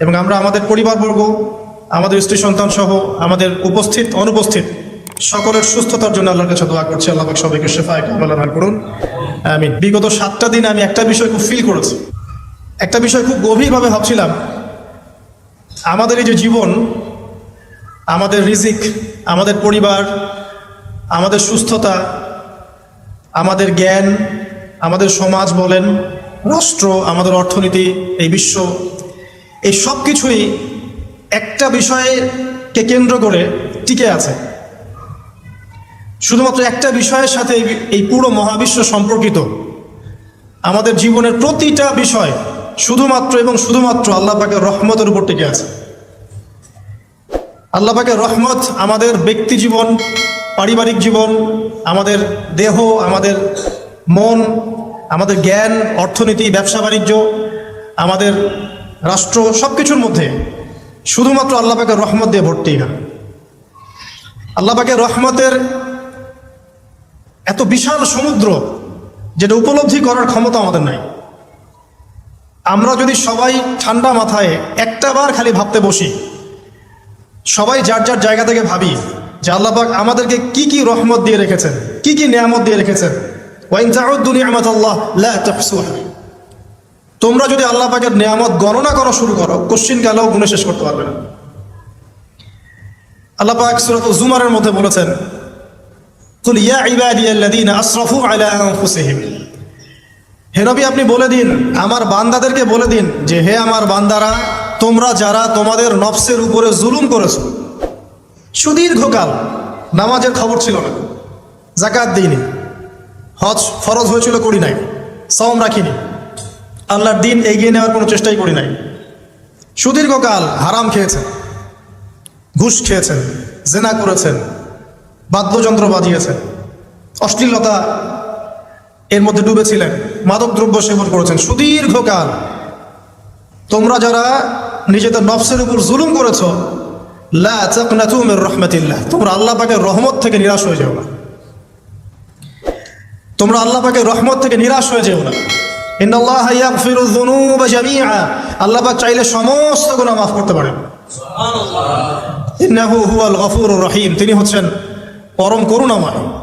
এবং আমরা আমাদের পরিবারবর্গ, আমাদের স্ত্রী সন্তান সহ আমাদের উপস্থিত, অনুপস্থিত সকলের সুস্থতার জন্য আল্লাহর কাছে দোয়া করছি। আল্লাহ সবাইকে শেফায় কামলা দান করুন। আমি বিগত সাতটা দিন আমি একটা বিষয় খুব ফিল করেছি। একটা বিষয় খুব গভীরভাবে ভাবছিলাম। আমাদের এই যে জীবন, আমাদের রিজিক, আমাদের পরিবার, আমাদের সুস্থতা, আমাদের জ্ঞান, আমাদের সমাজ বলেন, রাষ্ট্র, আমাদের অর্থনীতি, এই বিশ্ব এই সব কিছুই একটা বিষয়কে কেন্দ্র করে টিকে আছে। শুধুমাত্র একটা বিষয়ের সাথে এই- পুরো মহাবিশ্ব সম্পর্কিত। আমাদের জীবনের প্রতিটা বিষয় শুধুমাত্র এবং শুধুমাত্র আল্লাহ রহমতের উপর টিকে আছে। আল্লাহ পাকের রহমত আমাদের ব্যক্তি জীবন, পারিবারিক জীবন, আমাদের দেহ, আমাদের মন, আমাদের জ্ঞান, অর্থনীতি, ব্যবসা, বাণিজ্য, আমাদের রাষ্ট্র সব কিছুর মধ্যে শুধুমাত্র আল্লাহ পাকের রহমত দিয়ে ভর্তি না। আল্লাহ পাকের রহমতের এত বিশাল সমুদ্র যেটা উপলব্ধি করার ক্ষমতা আমাদের নাই। আমরা যদি সবাই ঠান্ডা মাথায় একটা বার খালি ভাবতে বসি, সবাই যার যার জায়গা থেকে ভাবি যে আল্লাহ পাক আমাদেরকে কি কি রহমত দিয়ে রেখেছেন, কি কি নিয়ামত দিয়ে রেখেছেন। ওয়াইন নিয়ামাতাল্লাহ, লা তুহসুহা। তোমরা যদি আল্লাহ পাকের নিয়ামত গণনা করা, শুরু করো, কোশ্চিন কালেও গুণে শেষ করতে পারবে না। আল্লাহ পাক সূরাত জুমারের মধ্যে বলেছেন, কুল ইয়া ইবাদিয়াল্লাযীনা আসরাফু আলা আনফুসিহিম। হে নবী, আপনি বলে দিন, আমার বান্দাদেরকে বলে দিন যে, হে আমার বান্দারা, তোমরা যারা তোমাদের নফসের উপরে জুলুম করেছ, সুদীর্ঘকাল নামাজের খবর ছিল না জাকাত দিইনি, হজ ফরজ হয়েছিল করি নাই সম রাখিনি। আল্লাহর দিন এগিয়ে নেওয়ার কোনো চেষ্টাই করি নাই। সুদীর্ঘকাল হারাম খেয়েছেন, ঘুষ খেয়েছেন, জেনা করেছেন, বাদ্যযন্ত্র বাজিয়েছেন, অশ্লীলতা এর মধ্যে ডুবেছিলেন মাদক দ্রব্য সেবন করেছেন। সুদীর্ঘকাল তোমরা যারা নিজেদের নফসের উপর জুলুম করেছ রাহমাতিল্লাহ, তোমরা আল্লাহ পাকের রহমত থেকে নিরাশ হয়ে যাও না। তোমরা আল্লাহ পাকের রহমত থেকে নিরাশ হয়ে যেও না। ইন্নাল্লাহ ইয়াগফিরু যুনুবা জামিআ। আল্লাহ পাক চাইলে সমস্ত গুণা মাফ করতে পারেন। রহিম। তিনি হচ্ছেন পরম করুণাময়।